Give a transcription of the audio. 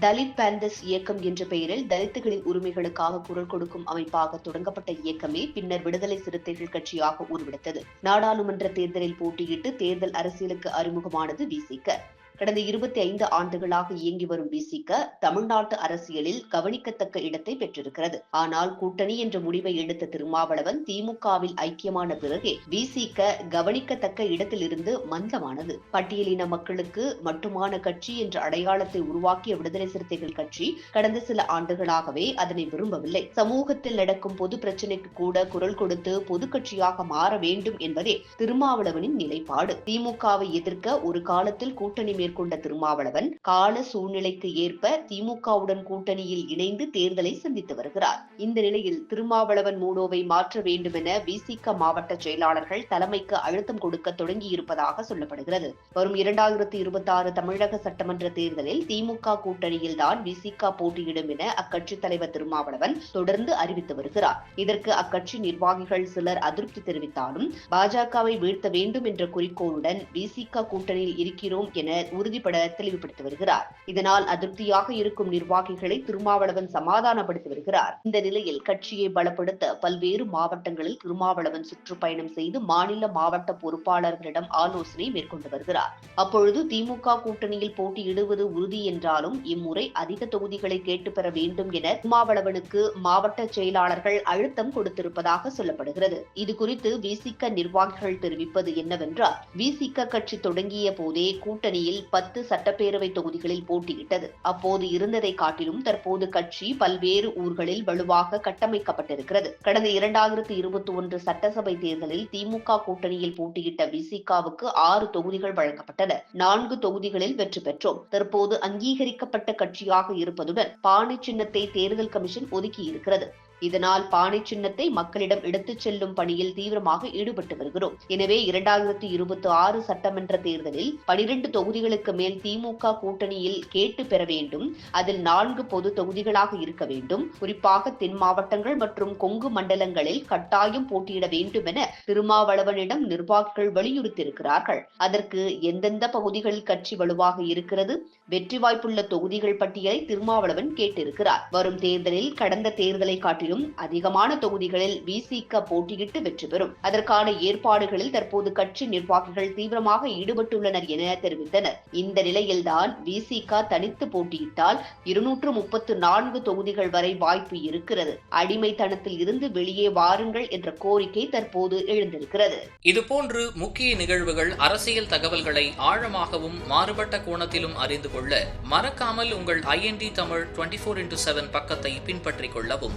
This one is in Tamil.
தலித் பேந்தஸ் இயக்கம் என்ற பெயரில் தலித்துகளின் உரிமைகளுக்காக குரல் கொடுக்கும் அமைப்பாக தொடங்கப்பட்ட இயக்கமே பின்னர் விடுதலை சிறுத்தைகள் கட்சியாக உருவெடுத்தது. நாடாளுமன்ற தேர்தலில் போட்டியிட்டு தேர்தல் அரசியலுக்கு அறிமுகமானது விசிக கடந்த இருபத்தி ஐந்து ஆண்டுகளாக இயங்கி வரும் விசிக தமிழ்நாட்டு அரசியலில் கவனிக்கத்தக்க இடத்தை பெற்றிருக்கிறது. ஆனால் கூட்டணி என்ற முடிவை எடுத்த திருமாவளவன் திமுகவில் ஐக்கியமான பிறகே விசிக கவனிக்கத்தக்க இடத்திலிருந்து மந்தமானது. பட்டியலின மக்களுக்கு மட்டுமான கட்சி என்ற அடையாளத்தை உருவாக்கிய விடுதலை சிறுத்தைகள் கட்சி கடந்த சில ஆண்டுகளாகவே அதனை விரும்பவில்லை. சமூகத்தில் நடக்கும் பொது பிரச்சினைக்கு கூட குரல் கொடுத்து பொது கட்சியாக மாற வேண்டும் என்பதே திருமாவளவனின் நிலைப்பாடு. திமுகவை எதிர்க்க ஒரு காலத்தில் கூட்டணி மேற்கொண்ட திருமாவளவன் கால சூழ்நிலைக்கு ஏற்ப திமுகவுடன் கூட்டணியில் இணைந்து தேர்தலை சந்தித்து வருகிறார். இந்த நிலையில் திருமாவளவன் மூடோவை மாற்ற வேண்டுமென விசிக மாவட்ட செயலாளர்கள் தலைமைக்கு அழுத்தம் கொடுக்க தொடங்கியிருப்பதாக சொல்லப்படுகிறது. வரும் இரண்டாயிரத்தி இருபத்தி ஆறு தமிழக சட்டமன்ற தேர்தலில் திமுக கூட்டணியில் தான் விசிக போட்டியிடும் என அக்கட்சி தலைவர் திருமாவளவன் தொடர்ந்து அறிவித்து வருகிறார். இதற்கு அக்கட்சி நிர்வாகிகள் சிலர் அதிருப்தி தெரிவித்தாலும் பாஜகவை வீழ்த்த வேண்டும் என்ற குறிக்கோளுடன் விசிக கூட்டணியில் இருக்கிறோம் என உறுதிபட தெளிவுபடுத்தி வருகிறார். இதனால் அதிருப்தியாக இருக்கும் நிர்வாகிகளை திருமாவளவன் சமாதானப்படுத்தி வருகிறார். இந்த நிலையில் கட்சியை பலப்படுத்த பல்வேறு மாவட்டங்களில் திருமாவளவன் சுற்றுப்பயணம் செய்து மாநில மாவட்ட பொறுப்பாளர்களிடம் ஆலோசனை மேற்கொண்டு வருகிறார். அப்பொழுது திமுக கூட்டணியில் போட்டியிடுவது உறுதி என்றாலும் இம்முறை அதிக தொகுதிகளை கேட்டு பெற வேண்டும் என திருமாவளவனுக்கு மாவட்ட செயலாளர்கள் அழுத்தம் கொடுத்திருப்பதாக சொல்லப்படுகிறது. இது குறித்து விசிக நிர்வாகிகள் தெரிவிப்பது என்னவென்றால் விசிக கட்சி தொடங்கிய போதே கூட்டணியில் பத்து சட்டப்பேரவை தொகுதிகளில் போட்டியிட்டது. அப்போது இருந்ததை காட்டிலும் தற்போது கட்சி பல்வேறு ஊர்களில் வலுவாக கட்டமைக்கப்பட்டிருக்கிறது. கடந்த இரண்டாயிரத்தி இருபத்தி ஒன்று சட்டசபை தேர்தலில் திமுக கூட்டணியில் போட்டியிட்ட விசிகாவுக்கு ஆறு தொகுதிகள் வழங்கப்பட்டன. நான்கு தொகுதிகளில் வெற்றி பெற்றோம். தற்போது அங்கீகரிக்கப்பட்ட கட்சியாக இருப்பதுடன் பானை சின்னத்தை தேர்தல் கமிஷன் ஒதுக்கியிருக்கிறது. இதனால் பானை சின்னத்தை மக்களிடம் எடுத்துச் செல்லும் பணியில் தீவிரமாக ஈடுபட்டு வருகிறோம். எனவே இரண்டாயிரத்தி இருபத்தி ஆறு சட்டமன்ற தேர்தலில் பனிரெண்டு தொகுதிகளுக்கு மேல் திமுக கூட்டணியில் கேட்டு பெற வேண்டும். அதில் நான்கு பொது தொகுதிகளாக இருக்க வேண்டும். குறிப்பாக தென் மாவட்டங்கள் மற்றும் கொங்கு மண்டலங்களில் கட்டாயம் போட்டியிட வேண்டும் என திருமாவளவனிடம் நிர்வாகிகள் வலியுறுத்தியிருக்கிறார்கள். அதற்கு எந்தெந்த பகுதிகளில் கட்சி வலுவாக இருக்கிறது? வெற்றி வாய்ப்புள்ள தொகுதிகள் பட்டியலை திருமாவளவன் கேட்டிருக்கிறார். வரும் தேர்தலில் கடந்த தேர்தலை காட்டிலும் அதிகமான தொகுதிகளில் விசிக போட்டியிட்டு வெற்றி பெறும். அதற்கான ஏற்பாடுகளில் தற்போது கட்சி நிர்வாகிகள் தீவிரமாக ஈடுபட்டுள்ளனர் என தெரிவித்தனர். இந்த நிலையில்தான் விசிக தனித்து போட்டியிட்டால் இருநூற்று முப்பத்து நான்கு தொகுதிகள் வரை வாய்ப்பு இருக்கிறது. அடிமைத்தனத்தில் இருந்து வெளியே வாருங்கள் என்ற கோரிக்கை தற்போது எழுந்திருக்கிறது. இதுபோன்று முக்கிய நிகழ்வுகள் அரசியல் தகவல்களை ஆழமாகவும் மாறுபட்ட கோணத்திலும் அறிந்து கொள்ள மறக்காமல் உங்கள் IND Tamil twenty four into seven பக்கத்தை பின்பற்றிக் கொள்ளவும்.